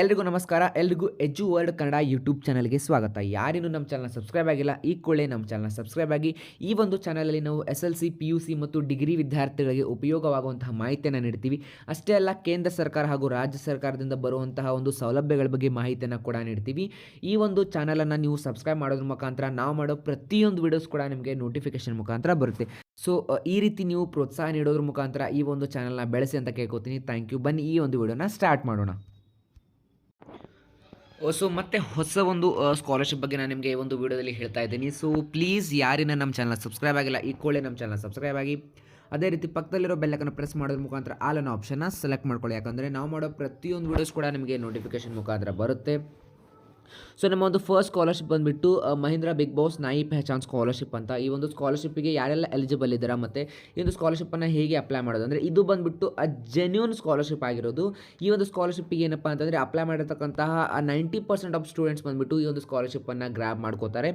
ಎಲ್ರಿಗೂ ನಮಸ್ಕಾರ. ಎಲ್ರಿಗೂ ಎಜು ವರ್ಲ್ಡ್ ಕನ್ನಡ ಯೂಟ್ಯೂಬ್ ಚಾನಲ್ಗೆ ಸ್ವಾಗತ. ಯಾರಿನ್ನೂ ನಮ್ಮ ಚಾನಲ್ ಸಬ್ಸ್ಕ್ರೈಬ್ ಆಗಿಲ್ಲ, ಈ ಕೂಡಲೇ ನಮ್ಮ ಚಾನಲ್ ಸಬ್ಸ್ಕ್ರೈಬ್ ಆಗಿ. ಈ ಒಂದು ಚಾನಲಲ್ಲಿ ನಾವು S L C, P U C ಮತ್ತು ಡಿಗ್ರಿ ವಿದ್ಯಾರ್ಥಿಗಳಿಗೆ ಉಪಯೋಗವಾಗುವಂತಹ ಮಾಹಿತಿಯನ್ನು ನೀಡ್ತೀವಿ. ಅಷ್ಟೇ ಅಲ್ಲ, ಕೇಂದ್ರ ಸರ್ಕಾರ ಹಾಗೂ ರಾಜ್ಯ ಸರ್ಕಾರದಿಂದ ಬರುವಂತಹ ಒಂದು ಸೌಲಭ್ಯಗಳ ಬಗ್ಗೆ ಮಾಹಿತಿಯನ್ನು ಕೂಡ ನೀಡ್ತೀವಿ. ಈ ಒಂದು ಚಾನಲನ್ನು ನೀವು ಸಬ್ಸ್ಕ್ರೈಬ್ ಮಾಡೋದ್ರ ಮುಖಾಂತರ ನಾವು ಮಾಡೋ ಪ್ರತಿಯೊಂದು ವಿಡಿಯೋಸ್ ಕೂಡ ನಿಮಗೆ ನೋಟಿಫಿಕೇಶನ್ ಮುಖಾಂತರ ಬರುತ್ತೆ. ಸೊ ಈ ರೀತಿ ನೀವು ಪ್ರೋತ್ಸಾಹ ನೀಡೋದ್ರ ಮುಖಾಂತರ ಈ ಒಂದು ಚಾನಲ್ನ ಬೆಳೆಸಿ ಅಂತ ಕೇಳ್ಕೊತೀನಿ. Thank you. ಬನ್ನಿ, ಈ ಒಂದು ವಿಡಿಯೋನ ಸ್ಟಾರ್ಟ್ ಮಾಡೋಣ. ಸೊ ಮತ್ತೆ ಹೊಸ ಒಂದು ಸ್ಕಾಲರ್ಶಿಪ್ ಬಗ್ಗೆ ನಾನು ನಿಮಗೆ ಒಂದು ವಿಡಿಯೋದಲ್ಲಿ ಹೇಳ್ತಾ ಇದ್ದೀನಿ. ಸೊ ಪ್ಲೀಸ್ ಯಾರಿನ ನಮ್ಮ ಚಾನಲ್ ಸಬ್ಸ್ಕ್ರೈಬ್ ಆಗಿಲ್ಲ, ಈ ಕೂಡಲೇ ನಮ್ಮ ಚಾನಲ್ ಸಬ್ಸ್ಕ್ರೈಬ್ ಆಗಿ. ಅದೇ ರೀತಿ ಪಕ್ಕದಲ್ಲಿರೋ ಬೆಲ್ಲಕ್ಕನ್ನು ಪ್ರೆಸ್ ಮಾಡೋದ್ರ ಮುಖಾಂತರ ಆಲ್ ಅನ್ನೋ ಆಪ್ಷನ್ನ ಸೆಲೆಕ್ಟ್ ಮಾಡ್ಕೊಳ್ಳಿ. ಯಾಕಂದರೆ ನಾವು ಮಾಡೋ ಪ್ರತಿಯೊಂದು ವೀಡಿಯೋಸ್ ಕೂಡ ನಿಮಗೆ ನೋಟಿಫಿಕೇಶನ್ ಮುಖಾಂತರ ಬರುತ್ತೆ. ಸೊ ನಮ್ಮ ಒಂದು ಫಸ್ಟ್ ಸ್ಕಾಲರ್ಶಿಪ್ ಬಂದುಬಿಟ್ಟು ಮಹೀಂದ್ರ ಬಿಗ್ ಬಾಸ್ ನಾಯಿ ಪೆಹಚಾನ್ ಸ್ಕಾಲರ್ಶಿಪ್ ಅಂತ. ಈ ಒಂದು ಸ್ಕಾಲರ್ಶಿಪ್ಗೆ ಯಾರೆಲ್ಲ ಎಲಿಜಿಬಲ್ ಇದ್ದಾರೆ ಮತ್ತು ಈ ಒಂದು ಸ್ಕಾಲರ್ಶಿಪ್ಪನ್ನು ಹೇಗೆ ಅಪ್ಲೈ ಮಾಡೋದು? ಅಂದರೆ ಇದು ಬಂದುಬಿಟ್ಟು ಅ ಜೆನ್ಯೂನ್ ಸ್ಕಾಲರ್ಶಿಪ್ ಆಗಿರೋದು. ಈ ಒಂದು ಸ್ಕಾಲರ್ಶಿಪ್ಪಿಗೆ ಏನಪ್ಪ ಅಂತಂದರೆ ಅಪ್ಲೈ ಮಾಡಿರ್ತಕ್ಕಂತಹ ನೈಂಟಿ ಪರ್ಸೆಂಟ್ ಆಫ್ ಸ್ಟೂಡೆಂಟ್ಸ್ ಬಂದುಬಿಟ್ಟು ಈ ಒಂದು ಸ್ಕಾಲರ್ಶಿಪ್ಪನ್ನು ಗ್ರ್ಯಾಬ್ ಮಾಡ್ಕೋತಾರೆ.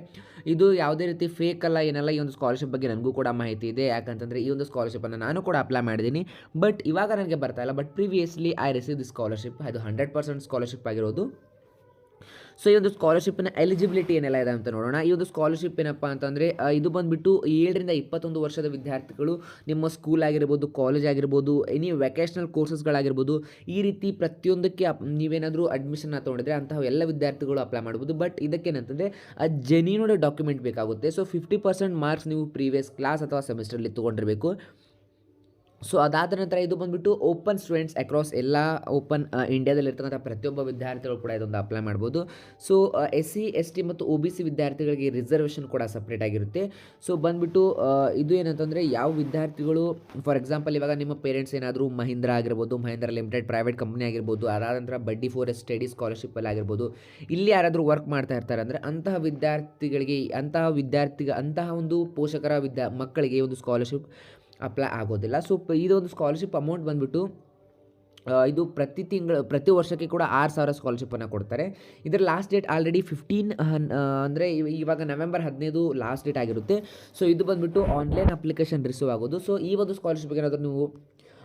ಇದು ಯಾವುದೇ ರೀತಿ ಫೇಕ್ ಅಲ್ಲ, ಏನಲ್ಲ, ಈ ಒಂದು ಸ್ಕಾಲರ್ಶಿಪ್ ಬಗ್ಗೆ ನನಗೂ ಕೂಡ ಮಾಹಿತಿ ಇದೆ. ಯಾಕಂತಂದರೆ ಈ ಒಂದು ಸ್ಕಾಲರ್ಶಿಪ್ಪನ್ನು ನಾನು ಕೂಡ ಅಪ್ಲೈ ಮಾಡಿದ್ದೀನಿ. ಬಟ್ ಇವಾಗ ನನಗೆ ಬರ್ತಾ ಇಲ್ಲ. But previously I receive this scholarship ಅದು ಹಂಡ್ರೆಡ್ ಪರ್ಸೆಂಟ್ ಸ್ಕಾಲರ್ಶಿಪ್ ಆಗಿರೋದು. ಸೊ ಈ ಒಂದು ಸ್ಕಾಲರ್ಶಿಪ್ನ ಎಲಿಜಿಬಿಲಿಟಿ ಏನೆಲ್ಲ ಇದೆ ಅಂತ ನೋಡೋಣ. ಈ ಒಂದು ಸ್ಕಾಲರ್ಶಿಪ್ ಏನಪ್ಪ ಅಂತಂದರೆ ಇದು ಬಂದುಬಿಟ್ಟು ಏಳರಿಂದ ಇಪ್ಪತ್ತೊಂದು ವರ್ಷದ ವಿದ್ಯಾರ್ಥಿಗಳು ನಿಮ್ಮ ಸ್ಕೂಲ್ ಆಗಿರ್ಬೋದು ಕಾಲೇಜ್ ಆಗಿರ್ಬೋದು ಎನಿ ವೆಕೇಷನಲ್ ಕೋರ್ಸಸ್ಗಳಾಗಿರ್ಬೋದು ಈ ರೀತಿ ಪ್ರತಿಯೊಂದಕ್ಕೆ ನೀವೇನಾದರೂ ಅಡ್ಮಿಷನ್ನ ತೊಗೊಂಡಿದ್ರೆ ಅಂತಹ ಎಲ್ಲ ವಿದ್ಯಾರ್ಥಿಗಳು ಅಪ್ಲೈ ಮಾಡ್ಬೋದು. ಬಟ್ ಇದಕ್ಕೇನಂತಂದರೆ ಜೆನ್ಯೂನ್ ಡಾಕ್ಯುಮೆಂಟ್ ಬೇಕಾಗುತ್ತೆ. ಸೊ ಫಿಫ್ಟಿ ಪರ್ಸೆಂಟ್ ಮಾರ್ಕ್ಸ್ ನೀವು ಪ್ರೀವಿಯಸ್ ಕ್ಲಾಸ್ ಅಥವಾ ಸೆಮಿಸ್ಟರಲ್ಲಿ ತೊಗೊಂಡಿರಬೇಕು. ಸೊ ಅದಾದ ನಂತರ ಇದು ಬಂದುಬಿಟ್ಟು ಓಪನ್ ಸ್ಟೂಡೆಂಟ್ಸ್ ಅಕ್ರಾಸ್ ಎಲ್ಲ ಓಪನ್ ಇಂಡಿಯಾದಲ್ಲಿರ್ತಕ್ಕಂಥ ಪ್ರತಿಯೊಬ್ಬ ವಿದ್ಯಾರ್ಥಿಗಳು ಕೂಡ ಇದೊಂದು ಅಪ್ಲೈ ಮಾಡ್ಬೋದು. So S C S T ಮತ್ತು ಒ ಬಿ ಸಿ ವಿದ್ಯಾರ್ಥಿಗಳಿಗೆ ರಿಸರ್ವೇಷನ್ ಕೂಡ ಸಪ್ರೇಟ್ ಆಗಿರುತ್ತೆ. ಸೊ ಬಂದುಬಿಟ್ಟು ಇದು ಏನಂತಂದರೆ ಯಾವ ವಿದ್ಯಾರ್ಥಿಗಳು ಫಾರ್ ಎಕ್ಸಾಂಪಲ್ ಇವಾಗ ನಿಮ್ಮ ಪೇರೆಂಟ್ಸ್ ಏನಾದರೂ ಮಹೀಂದ್ರ ಆಗಿರ್ಬೋದು, ಮಹೀಂದ್ರ ಲಿಮಿಟೆಡ್ ಪ್ರೈವೇಟ್ ಕಂಪ್ನಿ ಆಗಿರ್ಬೋದು, ಅದಾದ ನಂತರ ಬಡ್ಡಿ ಫೋರ್ ಸ್ಟಡಿ ಸ್ಕಾಲರ್ಶಿಪ್ಪಲ್ಲಿ ಆಗಿರ್ಬೋದು, ಇಲ್ಲಿ ಯಾರಾದರೂ ವರ್ಕ್ ಮಾಡ್ತಾ ಇರ್ತಾರೆ ಅಂದರೆ ಅಂತಹ ವಿದ್ಯಾರ್ಥಿಗಳಿಗೆ, ಅಂತಹ ವಿದ್ಯಾರ್ಥಿಗ, ಅಂತಹ ಒಂದು ಪೋಷಕರ ವಿದ್ಯಾ, ಮಕ್ಕಳಿಗೆ ಒಂದು ಸ್ಕಾಲರ್ಶಿಪ್ ಅಪ್ಲೈ ಆಗೋದಿಲ್ಲ. ಸೊ ಇದೊಂದು ಸ್ಕಾಲರ್ಶಿಪ್ ಅಮೌಂಟ್ ಬಂದುಬಿಟ್ಟು ಇದು ಪ್ರತಿ ತಿಂಗಳು, ಪ್ರತಿ ವರ್ಷಕ್ಕೆ ಕೂಡ ಆರು ಸಾವಿರ ಸ್ಕಾಲರ್ಶಿಪ್ಪನ್ನು ಕೊಡ್ತಾರೆ. ಇದರ ಲಾಸ್ಟ್ ಡೇಟ್ ಆಲ್ರೆಡಿ ಫಿಫ್ಟೀನ್ ಅಂದರೆ ಇವಾಗ ನವೆಂಬರ್ ಹದಿನೈದು ಲಾಸ್ಟ್ ಡೇಟ್ ಆಗಿರುತ್ತೆ. ಸೊ ಇದು ಬಂದುಬಿಟ್ಟು ಆನ್ಲೈನ್ ಅಪ್ಲಿಕೇಶನ್ ರಿಸೀವ್ ಆಗೋದು. ಸೊ ಈ ಒಂದು ಸ್ಕಾಲರ್ಶಿಪ್ಗೆ ಏನಾದರೂ ನೀವು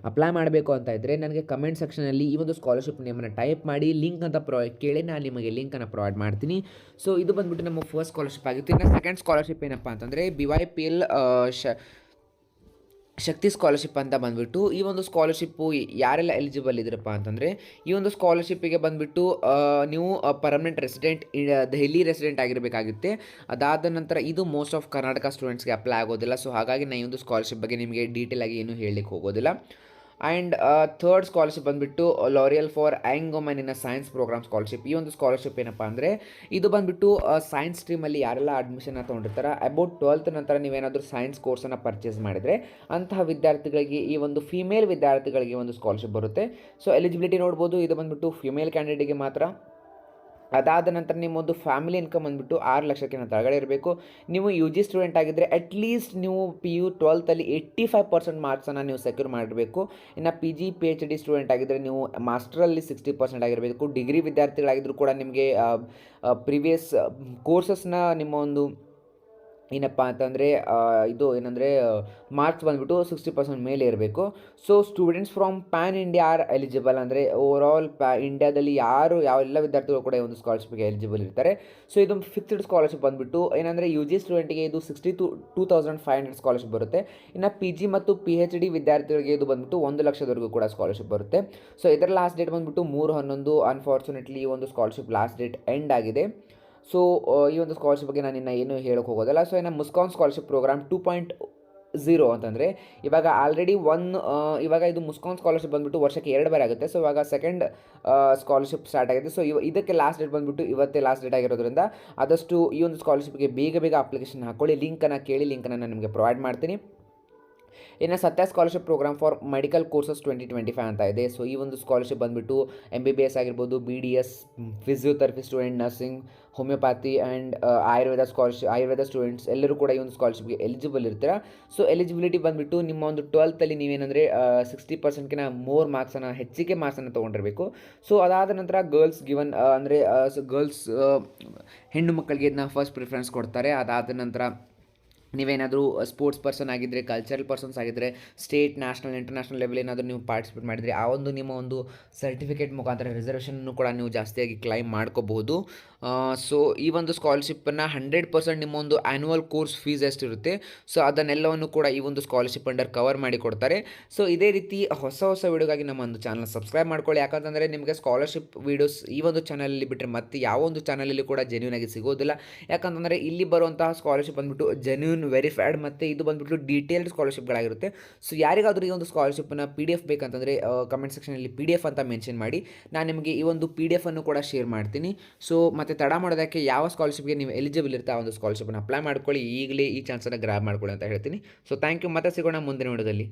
ಅಪ್ಲೈ ಮಾಡಬೇಕು ಅಂತ ಇದ್ದರೆ ನನಗೆ ಕಮೆಂಟ್ ಸೆಕ್ಷನಲ್ಲಿ ಈ ಒಂದು ಸ್ಕಾಲರ್ಶಿಪ್ ನೇಮನ್ನು ಟೈಪ್ ಮಾಡಿ ಲಿಂಕ್ ಅಂತ ಪ್ರೊ ಕೇಳಿ, ನಾನು ನಿಮಗೆ ಲಿಂಕನ್ನು ಪ್ರೊವೈಡ್ ಮಾಡ್ತೀನಿ. ಸೊ ಇದು ಬಂದುಬಿಟ್ಟು ನಮ್ಮ ಫಸ್ಟ್ ಸ್ಕಾಲರ್ಶಿಪ್ ಆಗಿತ್ತು ಇನ್ನು ಸೆಕೆಂಡ್ ಸ್ಕಾಲರ್ಶಿಪ್ ಏನಪ್ಪ ಅಂತಂದರೆ ಬಿ ವೈ ಪಿ ಎಲ್ ಶ ಶಕ್ತಿ ಸ್ಕಾಲರ್ಶಿಪ್ ಅಂತ ಬಂದುಬಿಟ್ಟು, ಈ ಒಂದು ಸ್ಕಾಲರ್ಶಿಪ್ಪು ಯಾರೆಲ್ಲ ಎಲಿಜಿಬಲ್ ಇದ್ರಪ್ಪ ಅಂತಂದರೆ, ಈ ಒಂದು ಸ್ಕಾಲರ್ಶಿಪ್ಪಿಗೆ ಬಂದುಬಿಟ್ಟು ನೀವು ಪರ್ಮನೆಂಟ್ ರೆಸಿಡೆಂಟ್ ದೆಹಲಿ ರೆಸಿಡೆಂಟ್ ಆಗಿರಬೇಕಾಗುತ್ತೆ. ಅದಾದ ನಂತರ ಇದು ಮೋಸ್ಟ್ ಆಫ್ ಕರ್ನಾಟಕ ಸ್ಟೂಡೆಂಟ್ಸ್ಗೆ ಅಪ್ಲೈ ಆಗೋದಿಲ್ಲ. ಸೊ ಹಾಗಾಗಿ ನಾನು ಈ ಒಂದು ಸ್ಕಾಲರ್ಶಿಪ್ ಬಗ್ಗೆ ನಿಮಗೆ ಡೀಟೇಲ್ ಆಗಿ ಏನು ಹೇಳಲಿಕ್ಕೆ ಹೋಗೋದಿಲ್ಲ. ಆ್ಯಂಡ್ ಥರ್ಡ್ ಸ್ಕಾಲರ್ಶಿಪ್ ಬಂದುಬಿಟ್ಟು L'Oreal for ಆ್ಯಂಗೋಮನ್ in in science program scholarship ಈ ಒಂದು ಸ್ಕಾಲರ್ಶಿಪ್ ಏನಪ್ಪ ಅಂದರೆ, ಇದು ಬಂದುಬಿಟ್ಟು ಸೈನ್ಸ್ ಸ್ಟ್ರೀಮಲ್ಲಿ ಯಾರೆಲ್ಲ ಅಡ್ಮಿಷನ್ ತೊಗೊಂಡಿರ್ತಾರೆ ಅಬೌಟ್ ಟ್ವೆಲ್ತ್ ನಂತರ ನೀವೇನಾದರೂ ಸೈನ್ಸ್ ಕೋರ್ಸನ್ನು ಪರ್ಚೇಸ್ ಮಾಡಿದರೆ, ಅಂತಹ ವಿದ್ಯಾರ್ಥಿಗಳಿಗೆ, ಈ ಒಂದು ಫಿಮೇಲ್ ವಿದ್ಯಾರ್ಥಿಗಳಿಗೆ ಒಂದು ಸ್ಕಾಲರ್ಶಿಪ್ ಬರುತ್ತೆ. ಸೊ ಎಲಿಜಿಬಿಲಿಟಿ ನೋಡ್ಬೋದು. ಇದು ಬಂದುಬಿಟ್ಟು ಫಿಮೇಲ್ ಕ್ಯಾಂಡಿಡೇಟ್ಗೆ ಮಾತ್ರ. ಅದಾದ ನಂತರ ನಿಮ್ಮೊಂದು ಫ್ಯಾಮಿಲಿ ಇನ್ಕಮ್ ಬಂದುಬಿಟ್ಟು ಆರು ಲಕ್ಷಕ್ಕಿಂತ ತಳಗಡೆ ಇರಬೇಕು. ನೀವು ಯು ಜಿ ಸ್ಟೂಡೆಂಟ್ ಆಗಿದ್ದರೆ ಅಟ್ಲೀಸ್ಟ್ ನೀವು ಪಿ ಯು ಟ್ವೆಲ್ತಲ್ಲಿ ಏಯ್ಟಿ ಫೈವ್ ಪರ್ಸೆಂಟ್ ಮಾರ್ಕ್ಸನ್ನು ನೀವು ಸೆಕ್ಯೂರ್ ಮಾಡಬೇಕು ಇನ್ನು P G P H D student ಆಗಿದ್ದರೆ ನೀವು ಮಾಸ್ಟ್ರಲ್ಲಿ ಸಿಕ್ಸ್ಟಿ ಪರ್ಸೆಂಟ್ ಆಗಿರಬೇಕು. ಡಿಗ್ರಿ ವಿದ್ಯಾರ್ಥಿಗಳಾಗಿದ್ದರೂ ಕೂಡ ನಿಮಗೆ ಪ್ರಿವಿಯಸ್ ಕೋರ್ಸಸ್ನ ನಿಮ್ಮ ಒಂದು ಏನಪ್ಪ ಅಂತಂದರೆ ಇದು ಏನಂದರೆ, ಮಾರ್ಕ್ಸ್ ಬಂದುಬಿಟ್ಟು ಸಿಕ್ಸ್ಟಿ ಪರ್ಸೆಂಟ್ ಮೇಲೆ ಇರಬೇಕು. So students from pan India are eligible ಅಂದರೆ ಓವರ್ ಆಲ್ ಪ್ಯಾ ಇಂಡಿಯಾದಲ್ಲಿ ಯಾರು, ಯಾವ ಎಲ್ಲ ವಿದ್ಯಾರ್ಥಿಗಳು ಕೂಡ ಒಂದು ಸ್ಕಾಲರ್ಶಿಪ್ಗೆ ಎಲಿಜಿಬಲ್ ಇರ್ತಾರೆ. ಸೊ ಇದು ಫಿಕ್ಸ್ಡ್ ಸ್ಕಾಲರ್ಶಿಪ್ ಬಂದುಬಿಟ್ಟು, ಏನಂದರೆ ಯು ಜಿ ಸ್ಟೂಡೆಂಟ್ಗೆ ಇದು sixty two two thousand five hundred scholarship ಬರುತ್ತೆ. ಇನ್ನು ಪಿ ಜಿ ಮತ್ತು ಪಿ ಎಚ್ ಡಿ ವಿದ್ಯಾರ್ಥಿಗಳಿಗೆ ಇದು ಬಂದುಬಿಟ್ಟು ಒಂದು ಲಕ್ಷದವರೆಗೂ ಕೂಡ ಸ್ಕಾಲರ್ಶಿಪ್ ಬರುತ್ತೆ. ಸೊ ಇದರ ಲಾಸ್ಟ್ ಡೇಟ್ ಬಂದುಬಿಟ್ಟು ಮೂರು ಹನ್ನೊಂದು ಅನ್ಫಾರ್ಚುನೇಟ್ಲಿ ಒಂದು ಸ್ಕಾಲರ್ಶಿಪ್ ಲಾಸ್ಟ್ ಡೇಟ್ ಎಂಡ್ ಆಗಿದೆ. ಸೊ ಈ ಒಂದು ಸ್ಕಾಲರ್ಶಿಪ್ ಬಗ್ಗೆ ನಾನು ಇನ್ನು ಏನು ಹೇಳೋಕೆ ಹೋಗೋದಲ್ಲ. ಸೊ ಇನ್ನು Muskaan scholarship program two point zero ಅಂತಂದರೆ, ಇವಾಗ ಆಲ್ರೆಡಿ ಒನ್ ಇವಾಗ ಇದು ಮುಸ್ಕಾನ್ ಸ್ಕಾಲರ್ಶಿಪ್ ಬಂದುಬಿಟ್ಟು ವರ್ಷಕ್ಕೆ ಎರಡು ಬಾರಿ ಆಗುತ್ತೆ. ಸೊ ಇವಾಗ ಸೆಕೆಂಡ್ ಸ್ಕಾಲರ್ಶಿಪ್ ಸ್ಟಾರ್ಟ್ ಆಗಿದೆ. ಸೊ ಇದಕ್ಕೆ ಲಾಸ್ಟ್ ಡೇಟ್ ಬಂದುಬಿಟ್ಟು ಇವತ್ತೇ ಲಾಸ್ಟ್ ಡೇಟ್ ಆಗಿರೋದ್ರಿಂದ ಆದಷ್ಟು ಈ ಒಂದು ಸ್ಕಾಲರ್ಶಿಪ್ಗೆ ಬೇಗ ಬೇಗ ಅಪ್ಲಿಕೇಶನ್ ಹಾಕ್ಕೊಳ್ಳಿ ಲಿಂಕನ್ನು ಕೇಳಿ ಲಿಂಕನ್ನು ನಾನು ನಿಮಗೆ ಪ್ರೊವೈಡ್ ಮಾಡ್ತೀನಿ. ಇನ್ನು Satya scholarship programme for medical courses twenty twenty five ಅಂತ ಇದೆ. ಸೊ ಈ ಒಂದು ಸ್ಕಾಲರ್ಶಿಪ್ ಬಂದುಬಿಟ್ಟು ಎಂ ಬಿ ಬಿ ಎಸ್ ಆಗಿರ್ಬೋದು B D S physiotherapy student nursing homoeopathy and Ayurveda scholarship Ayurveda students ಎಲ್ಲರೂ ಕೂಡ ಈ ಒಂದು ಸ್ಕಾಲರ್ಶಿಪ್ಗೆ ಎಲಿಜಿಬಲ್ ಇರ್ತೀರ? ಸೊ ಎಲಿಜಿಬಿಲಿಟಿ ಬಂದುಬಿಟ್ಟು ನಿಮ್ಮ ಒಂದು ಟ್ವೆಲ್ತಲ್ಲಿ ನೀವೇನಂದರೆ ಸಿಕ್ಸ್ಟಿ ಪರ್ಸೆಂಟ್ಗಿನ ಮೋರ್ ಮಾರ್ಕ್ಸನ್ನು ಹೆಚ್ಚಿಗೆ ಮಾರ್ಕ್ಸನ್ನು ತೊಗೊಂಡಿರಬೇಕು. ಸೊ ಅದಾದ ನಂತರ ಗರ್ಲ್ಸ್ ಗಿವನ್ ಅಂದರೆ ಗರ್ಲ್ಸ್ ಹೆಣ್ಣು ಮಕ್ಕಳಿಗೆ ಇದನ್ನ ಫಸ್ಟ್ ಪ್ರಿಫರೆನ್ಸ್ ಕೊಡ್ತಾರೆ. ಅದಾದ ನಂತರ ನೀವೇನಾದರೂ ಸ್ಪೋರ್ಟ್ಸ್ ಪರ್ಸನ್ ಆಗಿದ್ದರೆ ಕಲ್ಚರಲ್ ಪರ್ಸನ್ಸ್ ಆಗಿದ್ದರೆ ಸ್ಟೇಟ್ ನ್ಯಾಷನಲ್ ಇಂಟರ್ನ್ಯಾಷನಲ್ ಲೆವೆಲ್ ಏನಾದರೂ ನೀವು ಪಾರ್ಟಿಸಿಪೇಟ್ ಮಾಡಿದರೆ, ಆ ಒಂದು ನಿಮ್ಮ ಒಂದು ಸರ್ಟಿಫಿಕೇಟ್ ಮುಖಾಂತರ ರಿಸರ್ವೇಷನ್ನು ಕೂಡ ನೀವು ಜಾಸ್ತಿಯಾಗಿ ಕ್ಲೈಮ್ ಮಾಡ್ಕೋಬಹುದು. ಸೊ ಈ ಒಂದು ಸ್ಕಾಲರ್ಶಿಪ್ಪನ್ನು ಹಂಡ್ರೆಡ್ ಪರ್ಸೆಂಟ್ ನಿಮ್ಮ ಒಂದು ಆ್ಯನ್ಯುವಲ್ ಕೋರ್ಸ್ ಫೀಸ್ ಎಷ್ಟಿರುತ್ತೆ ಸೊ ಅದನ್ನೆಲ್ಲವನ್ನು ಕೂಡ ಈ ಒಂದು ಸ್ಕಾಲರ್ಶಿಪ್ ಅಂಡರ್ ಕವರ್ ಮಾಡಿ ಕೊಡ್ತಾರೆ. ಸೊ ಇದೇ ರೀತಿ ಹೊಸ ಹೊಸ ವೀಡಿಯೋಗಾಗಿ ನಮ್ಮ ಒಂದು ಚಾನಲ್ ಸಬ್ಸ್ಕ್ರೈಬ್ ಮಾಡ್ಕೊಳ್ಳಿ. ಯಾಕಂತಂದರೆ ನಿಮಗೆ ಸ್ಕಾಲರ್ಶಿಪ್ ವೀಡಿಯೋಸ್ ಈ ಒಂದು ಚಾನಲಲ್ಲಿ ಬಿಟ್ಟರೆ ಮತ್ತೆ ಯಾವ ಒಂದು ಚಾನಲಲ್ಲಿ ಕೂಡ ಜೆನ್ಯೂನಾಗಿ ಸಿಗೋದಿಲ್ಲ. ಯಾಕಂತಂದರೆ ಇಲ್ಲಿ ಬರುವಂತಹ ಸ್ಕಾಲರ್ಶಿಪ್ ಬಂದ್ಬಿಟ್ಟು ಜೆನ್ಯೂನ್ ವೆರಿಫೈಡ್ ಮತ್ತು ಇದು ಬಂದುಬಿಟ್ಟು ಡೀಟೇಲ್ಡ್ ಸ್ಕಾಲರ್ಶಿಪ್ಗಳಾಗಿರುತ್ತೆ ಸೊ ಯಾರಿಗಾದರೂ ಈ ಒಂದು ಸ್ಕಾಲರ್ಶಿಪ್ಪನ್ನು ಪಿ ಡಿ ಎಫ್ ಬೇಕಂತಂದರೆ ಕಮೆಂಟ್ ಸೆಕ್ಷನಲ್ಲಿ ಪಿ ಡಿ ಎಫ್ ಅಂತ ಮೆನ್ಷನ್ ಮಾಡಿ. ನಾನು ನಿಮಗೆ ಈ ಒಂದು ಪಿ ಡಿ ಎಫ್ ಅನ್ನು ಕೂಡ ಶೇರ್ ಮಾಡ್ತೀನಿ. ಸೊ ಮತ್ತೆ ತಡ ಮಾಡೋದಕ್ಕೆ ಯಾವ ಸ್ಕಾಲರ್ಶಿಪ್ಗೆ ನೀವು ಎಲಿಜಿಬಲ್ ಇರುತ್ತೆ ಆ ಒಂದು ಸ್ಕಾಲರ್ಶಿಪ್ನ ಅಪ್ಲೈ ಮಾಡ್ಕೊಳ್ಳಿ. ಈಗಲೇ ಈ ಚಾನ್ಸನ್ನು ಗ್ರ್ಯಾಬ್ ಮಾಡ್ಕೊಳ್ಳಿ ಅಂತ ಹೇಳ್ತೀನಿ. ಸೊ ಥ್ಯಾಂಕ್ ಯು ಮತ್ತೆ ಸಿಗೋಣ ಮುಂದಿನ ವಿಡಿಯೋದಲ್ಲಿ.